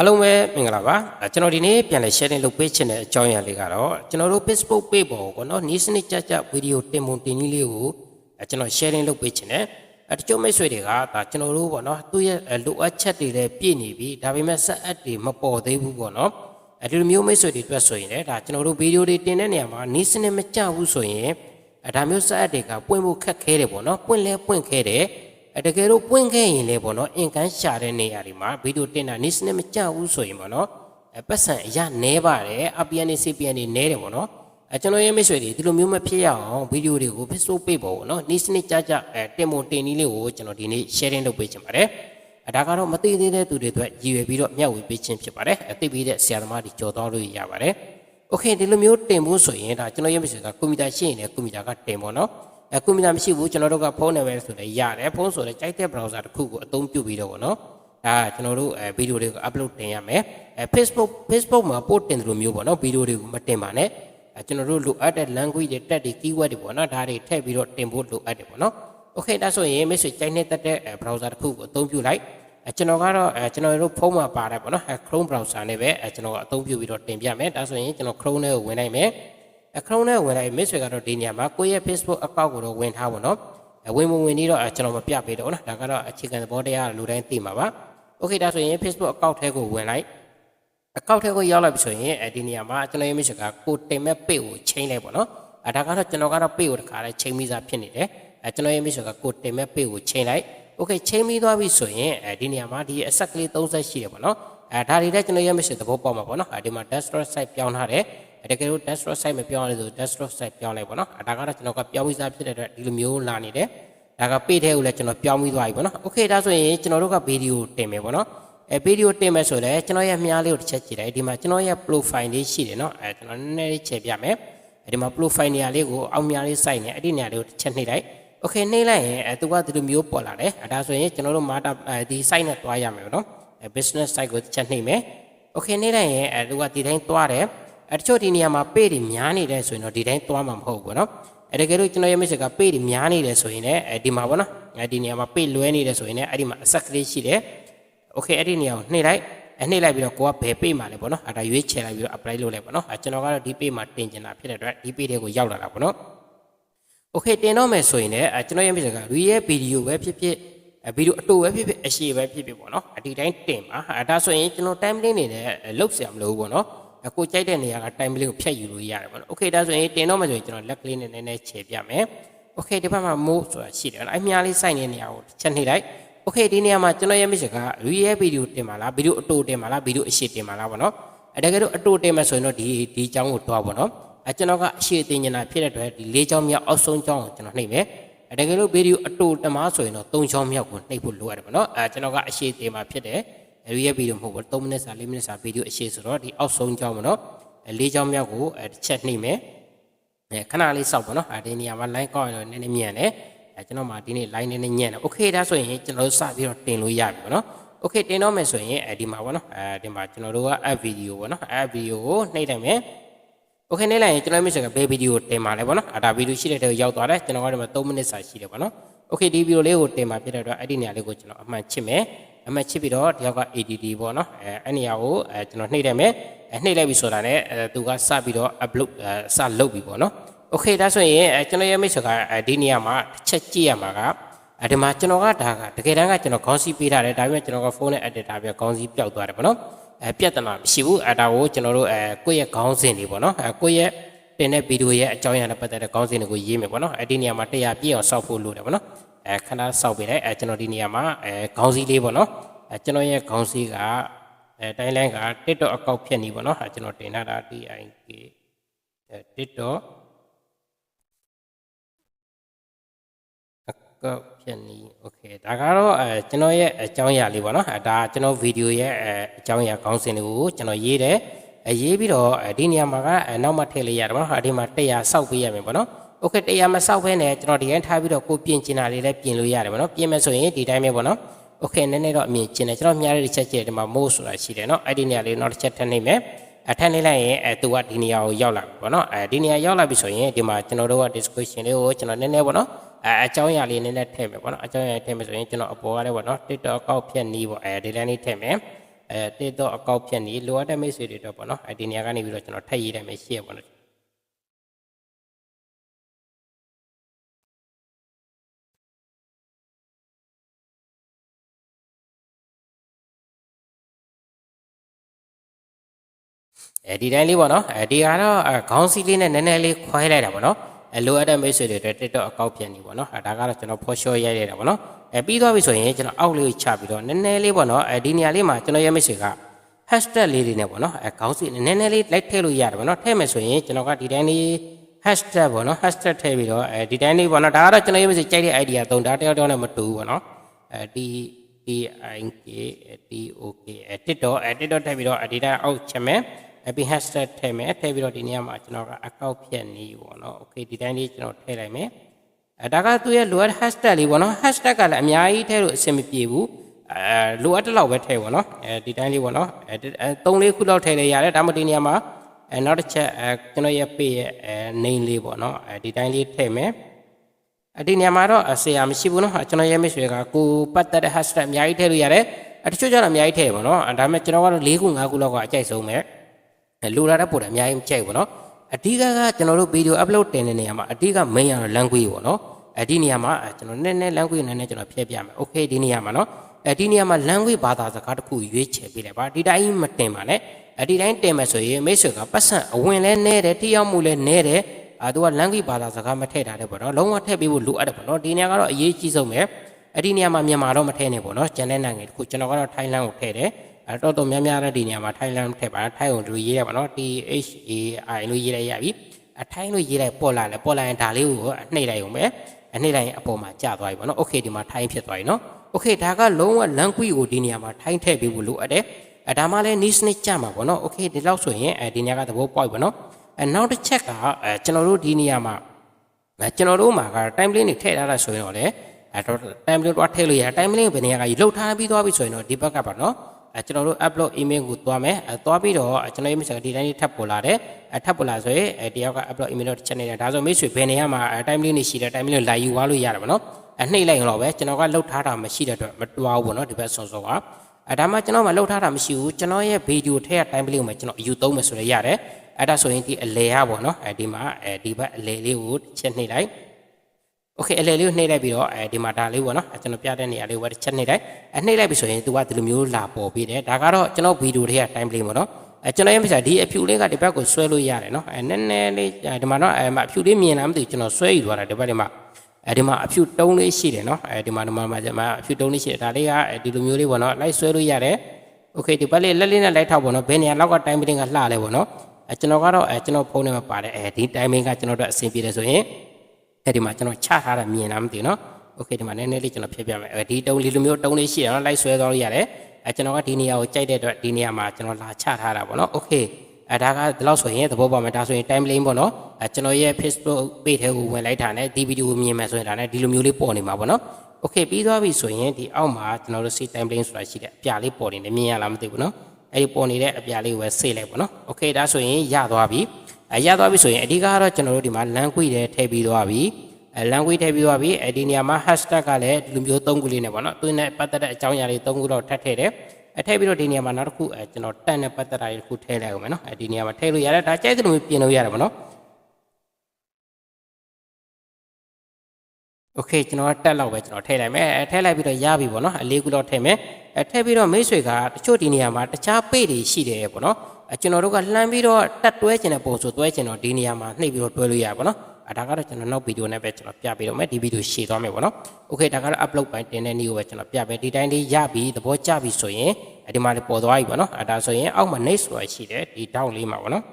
အားလုံးပဲမင်္ဂလာပါအဲကျွန်တော်ဒီနေ့ပြန်လည် sharing လုပ်ပေးချင်တဲ့အကြောင်းအရာလေးကတော့ကျွန်တော်တို့ Facebook page ပေါ်ကိုနော်နီးစနစ်ကြကြဗီဒီယိုတင်ပုံတင်နည်းလေးကိုအဲကျွန်တော် sharing လုပ်ပေးချင်တယ်အဲတချို့မိတ်ဆွေတွေကဒါကျွန်တော်တို့ပေါ့နော်သူ့ရဲ့အဲလိုအပ်ချက်တွေလည်းပြည့်နေပြီဒါပေမဲ့ဆက်အပ်တွေမပေါ်သေးဘူးပေါ့နော်အဲဒီလိုမျိုးမိတ်ဆွေတွေအတွက်ဆိုရင်လည်းဒါကျွန်တော်တို့ဗီဒီယိုတွေတင်တဲ့နေရာမှာနီးစနစ်မကြဘူးဆိုရင်အဲဒါမျိုးဆက်အပ်တွေကပွင့်ဖို့ခက်ခဲတယ်ပေါ့နော်ပွင့်လဲပွင့်ခဲတယ် အဲတကယ်လို့ပွင့်ခဲ့ရင်လည်းပေါ့နော်အင်ကန်းရှာတဲ့နေရာတွေမှာဗီဒီယိုတင်တာနေစနစ်မကြဘူးဆိုရင်ပေါ့နော်အဲပတ်စံအရနဲပါတယ် APN နဲ့ CPN တွေနဲတယ်ပေါ့နော်အဲကျွန်တော်ရဲ့မိတ်ဆွေတွေဒီလိုမျိုးမဖြစ်ရအောင်ဗီဒီယိုတွေကို Facebook page ပေါ်ပေါ့နော်နေစနစ်ကြကြအဲတင်မွန်တင်နည်းလေးကိုကျွန်တော်ဒီနေ့ sharing လုပ်ပေးချင်ပါတယ်အဲဒါကတော့မသိသေးတဲ့သူတွေအတွက်ရည်ရွယ်ပြီးတော့မျှဝေပေးခြင်းဖြစ်ပါတယ်အသိပြီးတဲ့ဆရာသမားတွေကြော်တော်လို့ရပါတယ် โอเคဒီလိုမျိုးတင်ဖို့ဆိုရင်ဒါကျွန်တော်ရဲ့မိတ်ဆွေကကွန်ပျူတာရှိရင်လည်းကွန်ပျူတာကတင်ပေါ့နော်အဲ ကွန်ပျူတာမရှိဘူးကျွန်တော်တို့ကဖုန်းနဲ့ပဲဆိုလည်းရတယ်ဖုန်းဆိုလည်းကြိုက်တဲ့ browser တစ်ခုကိုအသုံးပြုပြီးတော့ဗောနော်ဒါကျွန်တော်တို့အဲဗီဒီယိုတွေကို upload တင်ရမယ်အဲ Facebook Facebook မှာ post တင်သလိုမျိုးဗောနော်ဗီဒီယိုတွေကိုမတင်ပါနဲ့ကျွန်တော်တို့လိုအပ်တဲ့ language တွေတက်တွေ keyword တွေပေါ့နော်ဒါတွေထည့်ပြီးတော့တင်ဖို့လိုအပ်တယ်ပေါ့နော် okay ဒါဆိုရင်မိတ်ဆွေကြိုက်နေတတ်တဲ့ browser တစ်ခုကိုအသုံးပြုလိုက်ကျွန်တော်ကတော့ကျွန်တော်တို့ဖုန်းမှာပါတယ်ပေါ့နော် Chrome browser နဲ့ပဲကျွန်တော်ကအသုံးပြုပြီးတော့တင်ပြမယ်ဒါဆိုရင်ကျွန်တော် Chrome နဲ့ကိုဝင်လိုက်မယ် အခရုံးနဲ့ဝင်လိုက်မိတ်ဆွေကတော့ဒီညမှာကိုယ့်ရဲ့ Facebook account ကိုတော့ဝင်ထားပါတော့ဝင်ဝင်ဝင်ပြီးတော့ကျွန်တော်မပြပေးတော့နော်ဒါကတော့အခြေခံသဘောတရားလူတိုင်းသိမှာပါ Okay ဒါဆိုရင် Facebook account ထဲကိုဝင်လိုက် account ထဲကိုရောက်လိုက်ပြီဆိုရင်အဲဒီနေရာမှာကျွန်တော်ရဲ့ mission ကကိုတင်မဲ့ page ကိုချိန်လိုက်ပေါ့နော်အဲဒါကတော့ကျွန်တော်ကတော့ page ကိုတခါလဲချိန်ပြီးသားဖြစ်နေတယ်အဲကျွန်တော်ရဲ့ mission ကကိုတင်မဲ့ page ကိုချိန်လိုက် Okay ချိန်ပြီးသွားပြီဆိုရင်အဲဒီနေရာမှာဒီအဆက်ကလေး30ရှိတယ်ပေါ့နော်အဲဒါတွေလည်းကျွန်တော်ရဲ့ mission သဘောပေါက်မှာပေါ့နော်အဲဒီမှာ desktop site ပြောင်းထားတယ် တကယ်လို့ desktop site မပြောင်းရလို့ဆို desktop site ပြောင်းလိုက်ပေါ့နော်အဲဒါကတော့ကျွန်တော်ကပြောင်းပြီးသားဖြစ်တဲ့အတွက်ဒီလိုမျိုးလာနေတယ်ဒါကပေ့ထဲကိုလည်းကျွန်တော်ပြောင်းပြီးသွားပြီပေါ့နော်โอเคဒါဆိုရင်ကျွန်တော်တို့ကဗီဒီယိုတင်မယ်ပေါ့နော် အဲဗီဒီယိုတင်မယ်ဆိုလည်းကျွန်တော်ရဲ့မြားလေးကိုတစ်ချက်ကြည့်လိုက်ဒီမှာကျွန်တော်ရဲ့ profile လေးရှိတယ်เนาะအဲကျွန်တော်နည်းနည်းလေးချက်ပြမယ်အဲဒီမှာ profile နေရာလေးကိုအောက်မြားလေးစိုက်နေအဲ့ဒီနေရာလေးကိုတစ်ချက်နှိပ်လိုက် okay နှိပ်လိုက်ရင်အဲသူကဒီလိုမျိုးပေါ်လာတယ်အဲဒါဆိုရင်ကျွန်တော်တို့ marta အဲဒီ site နဲ့တွားရမယ်ပေါ့နော်အဲ business site ကိုတစ်ချက်နှိပ်မယ် okay နှိပ်လိုက်ရင်အဲသူကဒီတိုင်းတွားတယ် အဲတချို့ဒီနေရာမှာ page တွေများနေတယ်ဆိုရင်တော့ဒီတိုင်းတွားမှာမဟုတ်ဘူးပေါ့နော်အဲတကယ်လို့ကျွန်တော်ရဲ့မိတ်ဆွေက page တွေများနေတယ်ဆိုရင်လည်းအဲဒီမှာပေါ့နော်အဲဒီနေရာမှာ page လွဲနေတယ်ဆိုရင်လည်းအဲ့ဒီမှာအဆက်ကလေးရှိတယ် โอเคအဲ့ဒီနေရာကိုနှိပ်လိုက်အနှိပ်လိုက်ပြီးတော့ကိုကဘယ်ပေးမှာလဲပေါ့နော်အဲ့ဒါရွေးချယ်လိုက်ပြီးတော့ apply လုပ်လိုက်ပေါ့နော်အဲကျွန်တော်ကတော့ဒီ page မှာတင်ကျင်တာဖြစ်တဲ့အတွက်ဒီ page တွေကိုရောက်လာတာပေါ့နော်โอเคတင်တော့မယ်ဆိုရင်လည်းအဲကျွန်တော်ရဲ့မိတ်ဆွေက re ရဲ့ video ပဲဖြစ်ဖြစ်အဲဗီဒီယိုအတူပဲဖြစ်ဖြစ်အရှိပဲဖြစ်ဖြစ်ပေါ့နော်အဒီတိုင်းတင်ပါအဲဒါဆိုရင်ကျွန်တော် time link နေနဲ့လုတ်ဆရာမလို့ဘူးပေါ့နော်အ ကိုကြိုက်တဲ့နေရာက time လေးကိုဖြတ်ယူလို့ရတယ်ပေါ့နော် okay ဒါဆိုရင်တင်တော့မှဆိုရင်ကျွန်တော်လက်ကလေးနဲ့နည်းနည်းခြေပြမယ် okay ဒီဘက်မှာ move ဆိုတာရှိတယ်အဲ့မြားလေးစိုက်နေတဲ့နေရာကိုချက်နှိပ်လိုက် okay ဒီနေရာမှာကျွန်တော်ရဲ့မိတ်ဆွေက real video တင်ပါလား video အတူတင်ပါလား video အရှိတင်ပါလားပေါ့နော်အဲ့တကယ်လို့အတူတင်မယ်ဆိုရင်တော့ဒီဒီအကြောင်းကိုတွားပေါ့နော်အဲ့ကျွန်တော်ကအရှိတင်နေတာဖြစ်တဲ့အတွက်ဒီ၄ချောင်းမြောက်အောက်ဆုံးချောင်းကိုကျွန်တော်နှိပ်မယ်အဲ့တကယ်လို့ video အတူတမားဆိုရင်တော့၃ချောင်းမြောက်ကိုနှိပ်ဖို့လိုရတယ်ပေါ့နော်အဲ့ကျွန်တော်ကအရှိတင်မှာဖြစ်တယ် real video မဟုတ်ဘူး3မိနစ်စာ4မိနစ်စာဗီဒီယိုအရှိဆိုတော့ဒီအောက်ဆုံးချောင်းပေါ့နော်အဲ၄ချောင်းမြောက်ကိုအဲတစ်ချက်နှိပ်မယ်အဲခဏလေးစောက်ပေါ့နော်အဲဒီနေရာမှာ line ကောက်ရင်တော့နည်းနည်းမြန်တယ်အဲကျွန်တော်မှဒီနေ့ line နည်းနည်းညံ့တယ် okay ဒါဆိုရင်ကျွန်တော်တို့စပြီးတော့တင်လို့ရပြီပေါ့နော် okay တင်တော့မယ်ဆိုရင်အဲဒီမှာပေါ့နော်အဲဒီမှာကျွန်တော်တို့က app video ပေါ့နော် app video ကိုနှိပ်လိုက်မယ် okay နှိပ်လိုက်ရင်ကျွန်တော်မျိုးစကဘယ် video တင်ပါလဲပေါ့နော်အဲဒါ video ရှိတဲ့တဲ့ကိုရောက်သွားတယ်ကျွန်တော်ကဒီမှာ3မိနစ်စာရှိတယ်ပေါ့နော် okay ဒီ video လေးကိုတင်ပါဖြစ်တဲ့အတွက်အဲ့ဒီနေရာလေးကိုကျွန်တော်အမှန်ချစ်မယ် အမှန်ချစ်ပြီးတော့ဒီယောက်က ADD ပေါ့နော်အဲအဲ့နေရာကိုအဲကျွန်တော်နှိပ်လိုက်မယ်အဲနှိပ်လိုက်ပြီဆိုတာနဲ့အဲသူကစပြီးတော့ upload အဲစလုပ်ပြီပေါ့နော် โอเคဒါဆိုရင်အဲကျွန်တော်ရဲ့မိတ်ဆွေကအဲဒီနေရာမှာတစ်ချက်ကြည့်ရမှာကအဲဒီမှာကျွန်တော်ကဒါကတကယ်တမ်းကကျွန်တော်ခေါင်းစည်းပေးထားတယ်ဒါပေမဲ့ကျွန်တော်ကဖုန်းနဲ့ edit တာပြခေါင်းစည်းပျောက်သွားတယ်ပေါ့နော်အဲပြဿနာမရှိဘူးအဲဒါကိုကျွန်တော်တို့အဲကိုယ့်ရဲ့ခေါင်းစဉ်တွေပေါ့နော်အဲကိုယ့်ရဲ့တင်တဲ့ဗီဒီယိုရဲ့အကြောင်းအရာနဲ့ပတ်သက်တဲ့ခေါင်းစဉ်တွေကိုရေးမယ်ပေါ့နော်အဲဒီနေရာမှာတရားပြည့်အောင်စောက်ဖို့လိုတယ်ပေါ့နော် အဲခဏစောက်ပေးလိုက်အဲကျွန်တော်ဒီနေရာမှာအဲခေါင်းစည်းလေးပေါ့နော်အဲကျွန်တော်ရဲ့ခေါင်းစည်းကအဲတိုင်းလိုင်းက TikTok အကောင့်ဖြစ်နေပေါ့နော်အဲကျွန်တော်တင်ထားတာ TIK အဲ TikTok အကောင့်ဖြစ်နေ Okay ဒါကတော့အဲကျွန်တော်ရဲ့အကြောင်းအရာလေးပေါ့နော်အဲဒါကျွန်တော်ဗီဒီယိုရဲ့အဲအကြောင်းအရာခေါင်းစဉ်တွေကိုကျွန်တော်ရေးတယ်အရေးပြီးတော့ဒီနေရာမှာကနောက်မှထည့်လိုက်ရတယ်ပေါ့နော်အဲဒီမှာ100ဆောက်ပေးရမယ်ပေါ့နော် โอเค100မစောက်ဘဲနဲ့ကျွန်တော်ဒီတိုင်းထားပြီးတော့ကိုပြင်ကျင်တာလေးလည်းပြင်လို့ရတယ်ပေါ့နော်ပြင်မယ်ဆိုရင်ဒီတိုင်းပဲပေါ့နော်โอเคနည်းနည်းတော့အမြင်ကျင်တယ်ကျွန်တော်မြားတဲ့ချက်ချက်ဒီမှာ mode ဆိုတာရှိတယ်နော်အဲ့ဒီနေရာလေးနောက်တစ်ချက်ထပ်နေမယ်အထက်နေလိုက်ရင်အဲသူကဒီနေရာကိုရောက်လာပြီပေါ့နော်အဲဒီနေရာရောက်လာပြီဆိုရင်ဒီမှာကျွန်တော်တို့က description လေးကိုကျွန်တော်နည်းနည်းပေါ့နော်အဲအကြောင်းအရာလေးနည်းနည်းထည့်မယ်ပေါ့နော်အကြောင်းအရာထည့်မယ်ဆိုရင်ကျွန်တော်အပေါ်ကလည်းပေါ့နော် TikTok အကောက်ဖြတ်နီးပေါ့အဲဒီလမ်းလေးထည့်မယ် အဲတစ်တော့အကောက်ဖြတ်နေလိုအပ်တဲ့မိတ်ဆွေတွေတော့ပေါ့နော်အဲဒီနေရာကနေပြီးတော့ကျွန်တော်ထပ်ရေးတယ်မယ်ရှိရပေါ့နော် အဲဒီတိုင်းလေးပေါ့နော်အဲဒီကတော့အဲခေါင်းစည်းလေးနဲ့နည်းနည်းလေးခွဲလိုက်တာပေါ့နော်အဲလိုအပ်တဲ့မိတ်ဆွေတွေအတွက် TikTok အကောင့်ပြန်နေပေါ့နော်အဲဒါကတော့ကျွန်တော် for sure ရိုက်လိုက်တာပေါ့နော်အဲပြီးသွားပြီဆိုရင်ကျွန်တော်အောက်လေးကိုချပြီးတော့နည်းနည်းလေးပေါ့နော်အဲဒီနေရာလေးမှာကျွန်တော်ရဲ့မိတ်ဆွေက hashtag လေးတွေနဲ့ပေါ့နော်အဲခေါင်းစည်းနည်းနည်းလေးလိုက်ထည့်လို့ရတယ်ပေါ့နော်ထည့်မယ်ဆိုရင်ကျွန်တော်ကဒီတိုင်းလေး hashtag ပေါ့နော် hashtag ထည့်ပြီးတော့အဲဒီတိုင်းလေးပေါ့နော်ဒါကတော့ကျွန်တော်ရဲ့မိတ်ဆွေကြိုက်တဲ့ idea သုံးဒါတယောက်တယောက်နဲ့မတူဘူးပေါ့နော်အဲဒီ T I K T O K အဲ TikTok အဲ TikTok ထည့်ပြီးတော့ဒီတိုင်းအောက်ချက်မယ် happy hashtag ထည့်မယ်ထည့်ပြီးတော့ဒီနေရာမှာကျွန်တော်ကအကောက်ဖြတ်နေပေါ့နော် okay ဒီတိုင်းလေးကျွန်တော်ထည့်လိုက်မယ်အဲဒါကသူရဲ့ lower hashtag လေးပေါ့နော် hashtag ကလည်းအများကြီးထည့်လို့အဆင်မပြေဘူးအဲလိုအပ်တဲ့လောက်ပဲထည့်ပေါ့နော်အဲဒီတိုင်းလေးပေါ့နော်အဲ3 4ခုလောက်ထည့်လေရတယ်ဒါမှမဟုတ်ဒီနေရာမှာအဲနောက်တစ်ချက်အဲကျွန်တော်ရဲ့ page ရဲ့အဲ name လေးပေါ့နော်အဲဒီတိုင်းလေးထည့်မယ်အဲဒီနေရာမှာတော့ဆရာမရှိဘူးနော်ကျွန်တော်ရဲ့မိတ်ဆွေကကိုပတ်သက်တဲ့ hashtag အများကြီးထည့်လို့ရတယ်အတချို့ကျတော့အများကြီးထည့်ပေါ့နော်ဒါပေမဲ့ကျွန်တော်ကတော့၄ခု၅ခုလောက်ကအကြိုက်ဆုံးပဲ လိုလာတဲ့ပုံတွေအများကြီးကြိုက်ပေါ့နော်အဓိကကကျွန်တော်တို့ဗီဒီယို upload တင်တဲ့နေရာမှာအဓိက main ကတော့ language ပေါ့နော်အဲဒီနေရာမှာကျွန်တော်နည်းနည်း language နည်းနည်းကျွန်တော်ဖြည့်ပြမယ် okay ဒီနေရာမှာနော်အဲဒီနေရာမှာ language ဘာသာစကားတစ်ခုရွေးချယ်ပေးလိုက်ပါဒီတိုင်းမတင်ပါနဲ့အဒီတိုင်းတင်မယ်ဆိုရင်မိတ်ဆွေကပတ်စံအဝင်လဲနဲတယ်တိရောက်မှုလဲနဲတယ်အာသူက language ဘာသာစကားမထည့်ထားတယ်ပေါ့နော်လုံးဝထည့်ပေးဖို့လိုအပ်တယ်ပေါ့နော်ဒီနေရာကတော့အရေးကြီးဆုံးပဲအဲ့ဒီနေရာမှာမြန်မာတော့မထည့်နဲ့ပေါ့နော်ကျန်တဲ့နိုင်ငံတခုကျွန်တော်ကတော့ထိုင်းလန်ကိုထည့်တယ် အဲတော့တော့များများလည်းဒီနေရာမှာထိုင်းလန်ထည့်ပါထိုင်းကိုလူရေးရပါနော် T H A I လို့ရေးလိုက်ရပြီအထိုင်းလို့ရေးလိုက်ပေါ်လာလဲပေါ်လာရင်ဒါလေးကိုနှိပ်လိုက်အောင်ပဲအနှိပ်လိုက်ရင်အပေါ်မှာကျသွားပြီပေါ့နော်โอเคဒီမှာထိုင်းဖြစ်သွားပြီနော်โอเคဒါကလုံးဝ language ကိုဒီနေရာမှာထိုင်းထည့်ပေးဖို့လိုအပ်တယ်အဲဒါမှလည်း niche niche ကြမှာပေါ့နော်โอเคဒီလောက်ဆိုရင်အဲဒီနေရာကသဘောပေါက်ပြီပေါ့နော်အဲနောက်တစ်ချက်ကအဲကျွန်တော်တို့ဒီနေရာမှာအဲကျွန်တော်တို့မှာက time lane တွေထည့်ထားတာဆိုရင်တော့လေအဲတော့ time lane တော့ထည့်လို့ရ time lane ဘယ်နေရာကကြီးလှုပ်ထားပြီးသွားပြီဆိုရင်တော့ဒီဘက်ကပါနော် အဲကျွန်တော်တို့ upload email ကိုသွားမယ်အဲသွားပြီးတော့ကျွန်တော်ရဲ့ message ဒီတိုင်းထပ်ပေါ်လာတယ်အဲထပ်ပေါ်လာဆိုရင်အဲတယောက်က upload email တော့ချက်နေတယ်ဒါဆိုမိတ်ဆွေဘယ်နေရာမှာ time lane တွေရှိတယ် time lane ကိုလာယူသွားလို့ရတယ်ပေါ့နော်အနှိမ့်လိုက်ရင်တော့ပဲကျွန်တော်ကလှုပ်ထားတာမရှိတဲ့အတွက်မတွားဘူးပေါ့နော်ဒီဘက်ဆုံဆုံကအဲဒါမှကျွန်တော်မှလှုပ်ထားတာမရှိဘူးကျွန်တော်ရဲ့ဗီဒီယိုထည့်ရ time lane ကိုမှကျွန်တော်အယူသုံးမယ်ဆိုရရတယ်အဲ့ဒါဆိုရင်ဒီအလဲရပေါ့နော်အဲဒီမှာအဲဒီဘက်အလဲလေးကိုချက်နှိမ့်လိုက် โอเคအလဲလေးကိုနှိမ့်လိုက်ပြီးတော့အဲဒီမှာဒါလေးပေါ့နော်အဲကျွန်တော်ပြတဲ့နေရာလေးကိုပဲချက်နှိမ့်လိုက်အဲနှိမ့်လိုက်ပြီဆိုရင်သူကဒီလိုမျိုးလာပေါ်ပြီးတယ်ဒါကတော့ကျွန်တော်ဗီဒီယိုတွေက time plane ပေါ့နော်အဲကျွန်တော်ရဲ့မိတ်ဆွေဒီအဖြူလေးကဒီဘက်ကိုဆွဲလို့ရတယ်နော်အဲနည်းနည်းလေးဒီမှာတော့အဲမှာအဖြူလေးမြင်လားမသိဘူးကျွန်တော်ဆွဲယူသွားတာဒီဘက်လေးမှာအဲဒီမှာအဖြူတုံးလေးရှိတယ်နော်အဲဒီမှာဒီမှာမှာအဖြူတုံးလေးရှိတယ်ဒါလေးကဒီလိုမျိုးလေးပေါ့နော်လိုက်ဆွဲလို့ရတယ်โอเคဒီဘက်လေးလက်လေးနဲ့လိုက်ထောက်ပေါ့နော်ဘယ်နေရာလောက်က time plane ကလှလဲပေါ့နော်အဲကျွန်တော်ကတော့အဲကျွန်တော်ဖုန်းထဲမှာပါတယ်အဲဒီ timing ကကျွန်တော်တို့အဆင်ပြေတယ်ဆိုရင် အဲဒီမှာကျွန်တော်ချထားတာမြင်လားမသိဘူးနော်โอเคဒီမှာနည်းနည်းလေးကျွန်တော်ဖြည့်ပြမယ်အဲဒီတုံးလေးလိုမျိုးတုံးလေးရှိတယ်နော်လိုက်ဆွဲသွားလို့ရတယ်အဲကျွန်တော်ကဒီနေရာကိုကြိုက်တဲ့အတွက်ဒီနေရာမှာကျွန်တော်လာချထားတာပေါ့နော်โอเคအဲဒါကဒီလောက်ဆိုရင်သဘောပေါက်မယ်ဒါဆိုရင် time lane ပေါ့နော်အဲကျွန်တော်ရဲ့ Facebook page ထဲကိုဝင်လိုက်တာနဲ့ဒီဗီဒီယိုမြင်မယ်ဆိုရင်ဒါနဲ့ဒီလိုမျိုးလေးပေါ်နေမှာပေါ့နော်โอเคပြီးသွားပြီဆိုရင်ဒီအောက်မှာကျွန်တော်တို့ see time lane ဆိုတာရှိတယ်အပြာလေးပေါ်နေတယ်မြင်ရလားမသိဘူးနော်အဲ့ဒီပေါ်နေတဲ့အပြာလေးကိုပဲဆေးလိုက်ပေါ့နော်โอเคဒါဆိုရင်ရသွားပြီ အဲရသွားပြီဆိုရင်အဓိကကတော့ကျွန်တော်တို့ဒီမှာ language တွေထည့်ပြီးသွားပြီအဲ language ထည့်ပြီးသွားပြီအဲဒီနေရာမှာ hashtag ကလည်းဒီလိုမျိုးသုံးခုလေးနဲ့ပေါ့နော်သူနဲ့ပတ်သက်တဲ့အကြောင်းအရာတွေသုံးခုတော့ထပ်ထည့်တယ်အထည့်ပြီးတော့ဒီနေရာမှာနောက်တစ်ခုအဲကျွန်တော်တက်နဲ့ပတ်သက်တာတွေတစ်ခုထည့်လိုက်အောင်မယ်နော်အဲဒီနေရာမှာထည့်လို့ရတယ်ဒါကြိုက်တဲ့လိုမျိုးပြင်လို့ရတယ်ပေါ့နော်โอเคကျွန်တော်တက်လောက်ပဲကျွန်တော်ထည့်လိုက်မယ်အဲထည့်လိုက်ပြီးတော့ရပြီပေါ့နော်အလေးခုလောက်ထည့်မယ်အဲထည့်ပြီးတော့မိတ်ဆွေကတချို့ဒီနေရာမှာတခြားပေ့တွေရှိတယ်ပေါ့နော် အဲကျွန်တော်တို့ကလှမ်းပြီးတော့တက်တွဲကျင်တဲ့ပုံဆိုတွဲကျင်တော့ဒီနေရာမှာနှိပ်ပြီးတော့တွဲလို့ရပါပေါ့နော်အဲဒါကတော့ကျွန်တော်နောက်ဗီဒီယိုနဲ့ပဲကျွန်တော်ပြပေးတော့မယ်ဒီဗီဒီယိုရှေ့သွားမယ်ပေါ့နော်โอเคဒါကတော့ upload ပိုင်းတင်တဲ့နေ့ကိုပဲကျွန်တော်ပြပေးဒီတိုင်းလေးရပြီသဘောကျပြီဆိုရင်အဲဒီမှာလေးပေါ်သွားပြီပေါ့နော်အဲဒါဆိုရင်အောက်မှာ next ဆိုတာရှိတယ်ဒီ down လေးမှာပေါ့နော်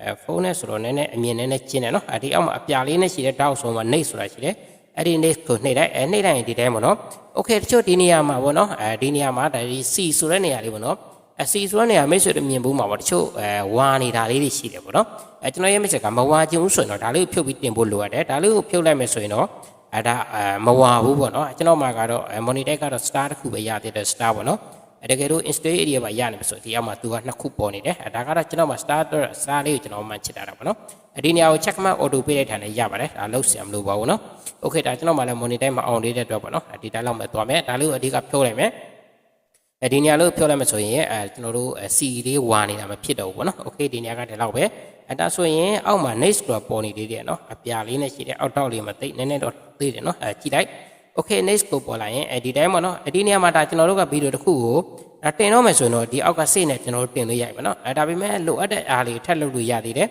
အဲဖုန်းနဲ့ဆိုတော့နည်းနည်းအမြင်နည်းနည်းကျင်းတယ်နော်အဲဒီအောက်မှာအပြာလေးနဲ့ရှိတဲ့ down ဆိုမှာ next ဆိုတာရှိတယ်အဲ့ဒီ next ကိုနှိပ်လိုက်အဲနှိပ်လိုက်ရင်ဒီတိုင်းပေါ့နော်။ Okay တချို့ဒီနေရာမှာပေါ့နော်အဲဒီနေရာမှာဒါဒီ C ဆိုတဲ့နေရာလေးပေါ့နော်။ အ C ဆိုတဲ့နေရာမိတ်ဆွေတို့မြင်ဘူးမှာပေါ့တချို့အဲဝါနေတာလေးတွေရှိတယ်ပေါ့နော်။အဲကျွန်တော်ရဲ့မိတ်ဆွေကမဝါခြင်းဘူးဆိုရင်တော့ဒါလေးကိုဖြုတ်ပြီးတင်ဖို့လိုရတယ်။ဒါလေးကိုဖြုတ်လိုက်မယ်ဆိုရင်တော့အဲဒါအဲမဝါဘူးပေါ့နော်။ကျွန်တော်မှာကတော့ monitor ကတော့ star တစ်ခုပဲရသေးတယ် star ပေါ့နော်။အဲတကယ်လို့ install area မှာရနေပြီဆိုဒီအောက်မှာသူကနှစ်ခုပေါ်နေတယ်အဲဒါကတော့ကျွန်တော်မှာ star star လေးကိုကျွန်တော်မှချစ်တာတာပေါ့နော်အဒီနေရာကို check mark auto ပေးလိုက်တာလည်းရပါတယ်ဒါလုံးဆရာမလို့ပါဘူးနော် okay ဒါကျွန်တော်မှလည်း monitor မှာ on လေးတဲ့အတွက်ပေါ့နော်ဒီတိုင်းလောက်မှသွားမယ်ဒါလေးကိုအဓိကဖြုတ်လိုက်မယ် အဲဒီနေရာလို့ပြောလိုက်မှဆိုရင်အဲကျွန်တော်တို့ C လေးဝါနေတာမဖြစ်တော့ဘူးပေါ့နော် okay ဒီနေရာကဒီလောက်ပဲအဲဒါဆိုရင်အောက်မှာ next ဆိုတာပေါ်နေသေးတယ်နော်အပြာလေးနဲ့ရှိတယ်အောက်တောက်လေးမသိနည်းနည်းတော့သေးတယ်နော်အဲကြည့်လိုက် okay next ကိုပေါ်လာရင်အဲဒီတိုင်းပေါ့နော်အဲဒီနေရာမှာဒါကျွန်တော်တို့ကဗီဒီယိုတစ်ခုကိုဒါတင်တော့မယ်ဆိုရင်တော့ဒီအောက်ကစိတ်နဲ့ကျွန်တော်တို့တင်လို့ရပြီပေါ့နော်အဲဒါပေမဲ့လိုအပ်တဲ့အားလေးထပ်လုပ်လို့ရသေးတယ်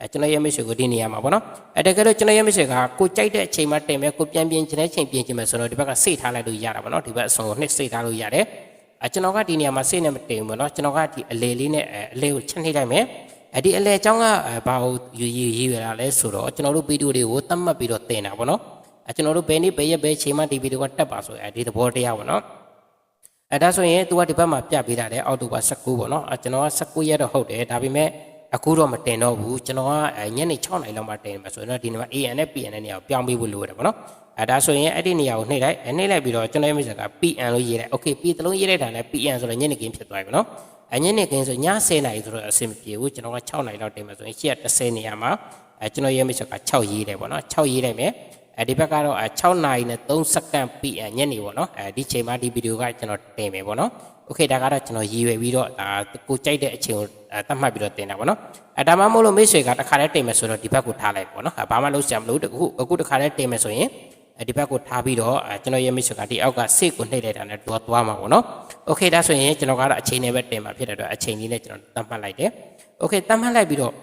အဲကျွန်တော်ရဲ့မိတ်ဆွေကိုဒီနေရာမှာပေါ့နော်အဲတကယ်လို့ကျွန်တော်ရဲ့မိတ်ဆွေကကိုကြိုက်တဲ့အချိန်မှာတင်မယ်ကိုပြန်ပြင်ချင်တဲ့အချိန်ပြင်ချင်မယ်ဆိုတော့ဒီဘက်ကစိတ်ထားလိုက်လို့ရတာပေါ့နော်ဒီဘက်အစုံကိုနှစ်စိတ်ထားလို့ရတယ် အဲကျွန်တော်ကဒီနေရာမှာစိတ်နဲ့မတင်ဘူးပေါ့နော်ကျွန်တော်ကဒီအလေလေးနဲ့အလေကိုချက်နှိပ်လိုက်မယ်အဲဒီအလေအကြောင်းကဘာကိုယူရည်ရည်ရတာလဲဆိုတော့ကျွန်တော်တို့ဗီဒီယိုတွေကိုသတ်မှတ်ပြီးတော့တင်တာပေါ့နော်အဲကျွန်တော်တို့ဘယ်နေ့ဘယ်ရက်ဘယ်ချိန်မှဒီဗီဒီယိုကတက်ပါဆိုအဲဒီသဘောတရားပေါ့နော်အဲဒါဆိုရင် तू ကဒီဘက်မှာပြပေးတာလေအောက်တိုဘာ19ပေါ့နော်အဲကျွန်တော်က19ရက်တော့ဟုတ်တယ်ဒါပေမဲ့အခုတော့မတင်တော့ဘူးကျွန်တော်ကညနေ6နာရီလောက်မှတင်မှာဆိုရင်တော့ဒီနေ့မှာ AN နဲ့ PN နဲ့နေရာကိုပြောင်းပေးဖို့လိုရတယ်ပေါ့နော် အဲဒါဆိုရင်အဲ့ဒီနေရာကိုနှိပ်လိုက်နှိပ်လိုက်ပြီးတော့ကျွန်တော်ရဲ့မိတ်ဆွေက PN လို့ရေးလိုက် Okay P တလုံးရေးလိုက်တာနဲ့ PN ဆိုတော့ညနေခင်းဖြစ်သွားပြီပေါ့နော်အညနေခင်းဆိုည10နာရီဆိုတော့အဆင်မပြေဘူးကျွန်တော်က6နာရီလောက်တင်မှာဆိုရင်ရှေ့က30နေရာမှာအဲကျွန်တော်ရဲ့မိတ်ဆွေက6ရေးတယ်ပေါ့နော်6ရေးလိုက်မယ်အဲဒီဘက်ကတော့6နာရီနဲ့3စက္ကန့် PN ညနေပေါ့နော်အဲဒီချိန်မှာဒီဗီဒီယိုကကျွန်တော်တင်မယ်ပေါ့နော်โอเคဒါကတော့ကျွန်တော်ရည်ရွယ်ပြီးတော့ဒါကိုကြိုက်တဲ့အချိန်ကိုသတ်မှတ်ပြီးတော့တင်တာပေါ့နော်အဲဒါမှမဟုတ်လို့မိတ်ဆွေကတစ်ခါတည်းတင်မယ်ဆိုတော့ဒီဘက်ကိုထားလိုက်ပေါ့နော်ဘာမှလုပ်စရာမလိုအခုအခုတစ်ခါတည်းတင်မယ်ဆိုရင် ဒီဘက်ကိုထားပြီးတော့ကျွန်တော်ရဲ့မိတ်ဆွေကဒီအောက်ကစိတ်ကိုနှိပ်လိုက်တာနဲ့တော့သွားမှာပေါ့နော်โอเคဒါဆိုရင်ကျွန်တော်ကတော့အချိန်နဲ့ပဲတင်မှာဖြစ်တဲ့အတွက်အချိန်လေးနဲ့ကျွန်တော်သတ်မှတ်လိုက်တယ်โอเคသတ်မှတ်လိုက်ပြီးတော့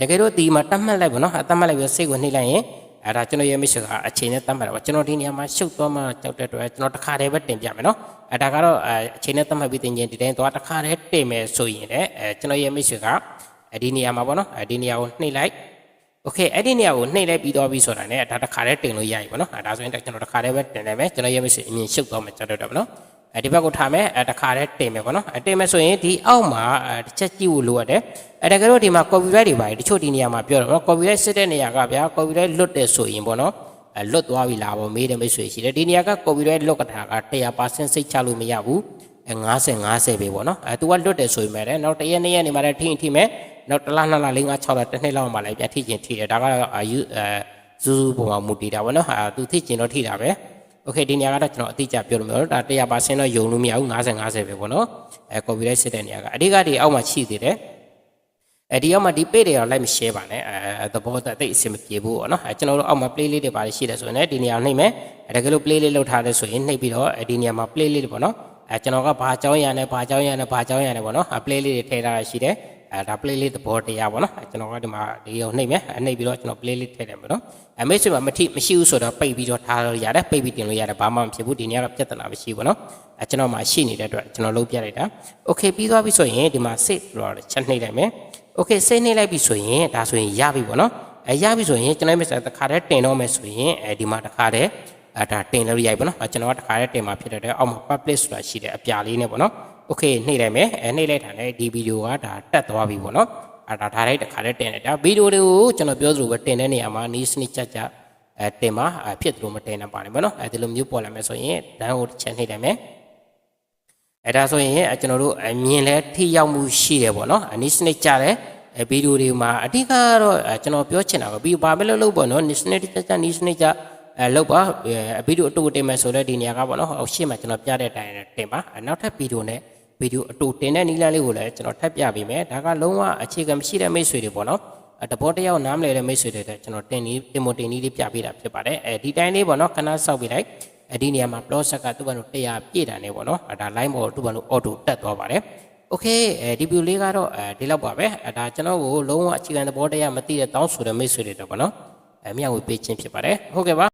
တကယ်တော့ဒီမှာသတ်မှတ်လိုက်ပေါ့နော်သတ်မှတ်လိုက်ပြီးစိတ်ကိုနှိပ်လိုက်ရင်အဲ့ဒါကျွန်တော်ရဲ့မိတ်ဆွေကအချိန်နဲ့တတ်မှတ်တာပါကျွန်တော်ဒီနေရာမှာရှုပ်သွားမှကြောက်တဲ့အတွက်ကျွန်တော်တစ်ခါတည်းပဲတင်ပြမယ်နော်အဲ့ဒါကတော့အချိန်နဲ့တတ်မှတ်ပြီးတင်ခြင်းဒီတိုင်းသွားတစ်ခါတည်းတင်မယ်ဆိုရင်လည်းအဲကျွန်တော်ရဲ့မိတ်ဆွေကဒီနေရာမှာပေါ့နော်ဒီနေရာကိုနှိပ်လိုက် โอเคအဲ့ဒီနေရာကိုနှိပ်လိုက်ပြီးတော့ပြီဆိုတာ ਨੇ ဒါတစ်ခါတည်းတင်လို့ရပြီပေါ့နော်အဲဒါဆိုရင်ကျွန်တော်တစ်ခါတည်းပဲတင်တယ်မယ်ကျွန်တော်ရဲ့မိတ်ဆွေအမြင်ရှုပ်သွားမှကြောက်တဲ့အတွက်ပေါ့နော်အဲဒီဘက်ကိုထားမယ်အဲတစ်ခါတည်းတင်မယ်ပေါ့နော်အဲတင်မယ်ဆိုရင်ဒီအောက်မှာတစ်ချက်ကြည့်ဖို့လိုရတယ်အဲတကယ်လို့ဒီမှာ copyright တွေပါတယ်တချို့ဒီနေရာမှာပြောတယ်ပေါ့နော် copyright စစ်တဲ့နေရာကဗျာ copyright လွတ်တယ်ဆိုရင်ပေါ့နော်အဲလွတ်သွားပြီလားပေါ့မေးတယ်မိတ်ဆွေရှိတယ်ဒီနေရာက copyright လွတ်ကတာက100%စိတ်ချလို့မရဘူးအဲ90 90ပဲပေါ့နော်အဲ तू ကလွတ်တယ်ဆိုရင်မဲ့နောက်တစ်ရက်နှစ်ရက်နေမှာလည်းထိရင်ထိမယ် နောက်တစ်လနှစ်လလေးငါ6လတစ်နှစ်လောက်မှလည်းပြန်ထိချင်းထိတယ်ဒါကတော့အာယူအဲဇူးဇူးပုံမှာမူတည်တာပေါ့နော်ဟာ तू ထိချင်းတော့ထိတာပဲโอเคဒီနေရာကတော့ကျွန်တော်အတိအကျပြောလို့မရဘူးဒါ100%တော့ယုံလို့မရဘူး90 90ပဲပေါ့နော်အဲ copyright စစ်တဲ့နေရာကအဓိကဒီအောက်မှာရှိသေးတယ်အဲဒီအောက်မှာဒီ page တွေတော့ like မ share ပါနဲ့အဲသဘောတအသိအဆင်မပြေဘူးပေါ့နော်အဲကျွန်တော်တို့အောက်မှာ play လေးတွေပါရှိတယ်ဆိုရင်လည်းဒီနေရာနှိပ်မယ်အဲတကယ်လို့ play လေးလောက်ထားတယ်ဆိုရင်နှိပ်ပြီးတော့ဒီနေရာမှာ play လေးတွေပေါ့နော်အဲကျွန်တော်ကဘာအကြောင်းရနဲ့ဘာအကြောင်းရနဲ့ဘာအကြောင်းရနဲ့ပေါ့နော်အဲ play လေးတွေထည့်ထားတာရှိတယ် အဲဒါ play လေးသဘောတရားပေါ့နော်အဲကျွန်တော်ကဒီမှာဒီကိုနှိပ်မယ်အဲနှိပ်ပြီးတော့ကျွန်တော် play လေးထည့်တယ်ပေါ့နော်အဲမိတ်ဆွေမှာမထိမရှိဘူးဆိုတော့ပိတ်ပြီးတော့ထားလို့ရတယ်ပိတ်ပြီးတင်လို့ရတယ်ဘာမှမဖြစ်ဘူးဒီနေ့ကတော့ပြဿနာမရှိဘူးပေါ့နော်အဲကျွန်တော်မှာရှိနေတဲ့အတွက်ကျွန်တော်လုပ်ပြလိုက်တာ okay ပြီးသွားပြီဆိုရင်ဒီမှာ save လို့ချက်နှိပ်လိုက်မယ် okay စိတ်နှိပ်လိုက်ပြီဆိုရင်ဒါဆိုရင်ရပြီပေါ့နော်အဲရပြီဆိုရင်ကျွန်တော်မိတ်ဆွေတစ်ခါတည်းတင်တော့မယ်ဆိုရင်အဲဒီမှာတစ်ခါတည်းအဲဒါတင်လို့ရိုက်ပေါ့နော်ကျွန်တော်ကတစ်ခါတည်းတင်မှာဖြစ်တဲ့အတွက်အောက်မှာ publish ဆိုတာရှိတယ်အပြာလေးနဲ့ပေါ့နော် okay နှိပ်လိုက်မယ်အဲနှိပ်လိုက်တာနဲ့ဒီဗီဒီယိုကဒါတက်သွားပြီပေါ့နော်အဲဒါဒါလိုက်တစ်ခါတည်းတင်တယ်ဒါဗီဒီယိုတွေကိုကျွန်တော်ပြောသလိုပဲတင်တဲ့နေရာမှာနီးစနစ်ကြကြအဲတင်မှာဖြစ်သလိုမတင်နိုင်ပါနဲ့ပေါ့နော်အဲဒီလိုမျိုးပေါ်လာမယ်ဆိုရင်ဒန်းကိုတစ်ချက်နှိပ်လိုက်မယ်အဲဒါဆိုရင်ကျွန်တော်တို့အမြင်လဲထိရောက်မှုရှိတယ်ပေါ့နော်အနည်းစနစ်ကြတယ်အဲဗီဒီယိုတွေမှာအဓိကကတော့ကျွန်တော်ပြောချင်တာကပြီးဘာပဲလုပ်လို့ပေါ့နော်နည်းစနစ်ကြကြနည်းစနစ်ကြအဲလောက်ပါဗီဒီယိုအတူတင်မယ်ဆိုတော့ဒီနေရာကပေါ့နော်ဟိုရှေ့မှာကျွန်တော်ပြတဲ့အတိုင်းတင်ပါနောက်ထပ်ဗီဒီယိုနဲ့ ဗီဒီယိုအတူတင်တဲ့နည်းလမ်းလေးကိုလည်းကျွန်တော်ထပ်ပြပေးမယ်ဒါကလုံးဝအခြေခံမရှိတဲ့မိတ်ဆွေတွေပေါ့နော်တဘောတယောက်နားမလည်တဲ့မိတ်ဆွေတွေလည်းကျွန်တော်တင်နည်းတင်မတင်နည်းလေးပြပေးတာဖြစ်ပါတယ်အဲဒီတိုင်းလေးပေါ့နော်ခဏစောက်ပေးလိုက်အဲ့ဒီနေရာမှာ plus ကသူ့ဘာလို့100ပြည့်တာနေပေါ့နော်ဒါ line ပေါ်သူ့ဘာလို့ auto တက်သွားပါတယ် okay အဲဒီ view လေးကတော့အဲဒီလောက်ပါပဲဒါကျွန်တော်ကိုလုံးဝအခြေခံသဘောတရားမသိတဲ့တောင်းဆိုတဲ့မိတ်ဆွေတွေတော့ပေါ့နော်အမြတ်ဝေပေးခြင်းဖြစ်ပါတယ်ဟုတ်ကဲ့ပါ